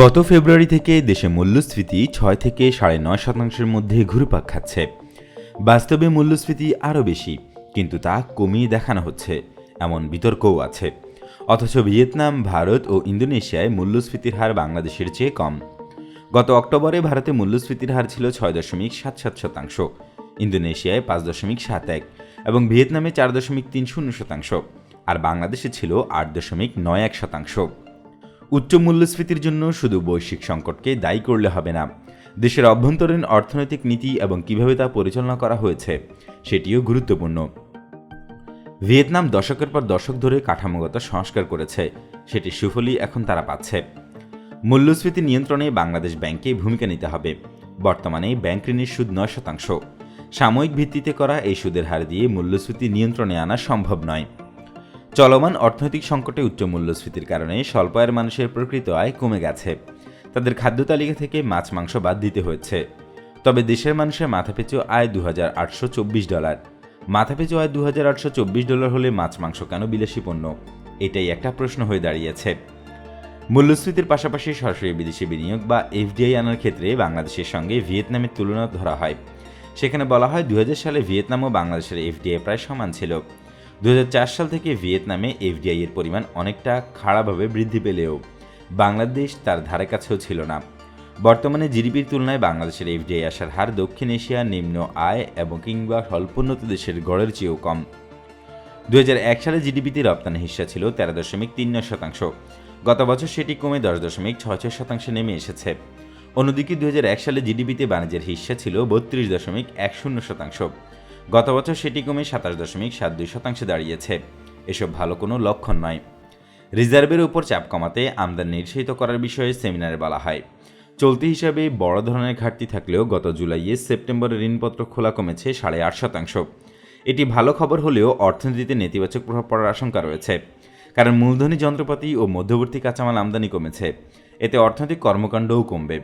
গত ফেব্রুয়ারি থেকে দেশে মূল্যস্ফীতি ছয় থেকে সাড়ে নয় শতাংশের মধ্যে ঘুরপাক খাচ্ছে। বাস্তবে মূল্যস্ফীতি আরও বেশি, কিন্তু তা কমিয়ে দেখানো হচ্ছে, এমন বিতর্কও আছে। অথচ ভিয়েতনাম, ভারত ও ইন্দোনেশিয়ায় মূল্যস্ফীতির হার বাংলাদেশের চেয়ে কম। গত অক্টোবরে ভারতে মূল্যস্ফীতির হার ছিল ছয় দশমিক সাত সাত শতাংশ, ইন্দোনেশিয়ায় পাঁচ দশমিক সাত এক এবং ভিয়েতনামে চার দশমিক তিন শূন্য শতাংশ, আর বাংলাদেশে ছিল আট দশমিক নয় এক শতাংশ। উচ্চ মূল্যস্ফীতির জন্য শুধু বৈশ্বিক সংকটকে দায়ী করলে হবে না। দেশের অভ্যন্তরীণ অর্থনৈতিক নীতি এবং কীভাবে তা পরিচালনা করা হয়েছে, সেটিও গুরুত্বপূর্ণ। ভিয়েতনাম দশকের পর দশক ধরে কাঠামোগত সংস্কার করেছে সেটির সুফলই এখন তারা পাচ্ছে। মূল্যস্ফীতি নিয়ন্ত্রণে বাংলাদেশ ব্যাংকে ভূমিকা নিতে হবে। বর্তমানে ব্যাংক ঋণের সুদ নয় শতাংশ। সাময়িক ভিত্তিতে করা এই সুদের হার দিয়ে মূল্যস্ফীতি নিয়ন্ত্রণে আনা সম্ভব নয়। চলমান অর্থনৈতিক সংকটে উচ্চ মূল্যস্ফীতির কারণে স্বল্প আয়ের মানুষের প্রকৃত আয় কমে গেছে। তাদের খাদ্য তালিকা থেকে মাছ, মাংস বাদ দিতে হয়েছে। তবে দেশের মানুষের মাথাপিছু আয় দু হাজার আটশো চব্বিশ ডলার। মাথাপিছু আয় দু হাজার আটশো চব্বিশ ডলার হলে মাছ, মাংস কেন বিলাসী পণ্য? এটাই একটা প্রশ্ন হয়ে দাঁড়িয়েছে। মূল্যস্ফীতির পাশাপাশি সরাসরি বিদেশি বিনিয়োগ বা এফডিআই আনার ক্ষেত্রে বাংলাদেশের সঙ্গে ভিয়েতনামের তুলনা ধরা হয়। সেখানে বলা হয় দু হাজার সালে ভিয়েতনাম ও বাংলাদেশের এফডিআই প্রায় সমান ছিল। দুই হাজার চার সাল থেকে ভিয়েতনামে এফডিআই এর পরিমাণ অনেকটা খাড়াভাবে বৃদ্ধি পেলেও বাংলাদেশ তার ধারে কাছেও ছিল না। বর্তমানে জিডিপির তুলনায় বাংলাদেশের এফডিআই আসার হার দক্ষিণ এশিয়ার নিম্ন আয় এবং কিংবা স্বল্পোন্নত দেশের গড়ের চেয়েও কম। দুই হাজার এক সালে জিডিপিতে রপ্তানি হিস্সা ছিল তেরো দশমিক তিন নয় শতাংশ। গত বছর সেটি কমে দশ দশমিক ছয় ছয় শতাংশে নেমে এসেছে। অন্যদিকে দুই হাজার এক সালে জিডিপিতে বাণিজ্যের হিস্সা ছিল বত্রিশ দশমিক এক শূন্য শতাংশ। গত বছর সেটি কমে সাতাশ দশমিক সাত দুই শতাংশে দাঁড়িয়েছে। এসব ভালো কোনো লক্ষণ নয়। রিজার্ভের উপর চাপ কমাতে আমদানি নিরুৎসাহিত করার বিষয়ে সেমিনারে বলা হয়। চলতি হিসাবে বড় ধরনের ঘাটতি থাকলেও গত জুলাইয়ে সেপ্টেম্বরে ঋণপত্র খোলা কমেছে সাড়ে আট শতাংশ। এটি ভালো খবর হলেও অর্থনীতিতে নেতিবাচক প্রভাব পড়ার আশঙ্কা রয়েছে। কারণ মূলধনী যন্ত্রপাতি ও মধ্যবর্তী কাঁচামাল আমদানি কমেছে। এতে অর্থনৈতিক কর্মকাণ্ডও কমবে।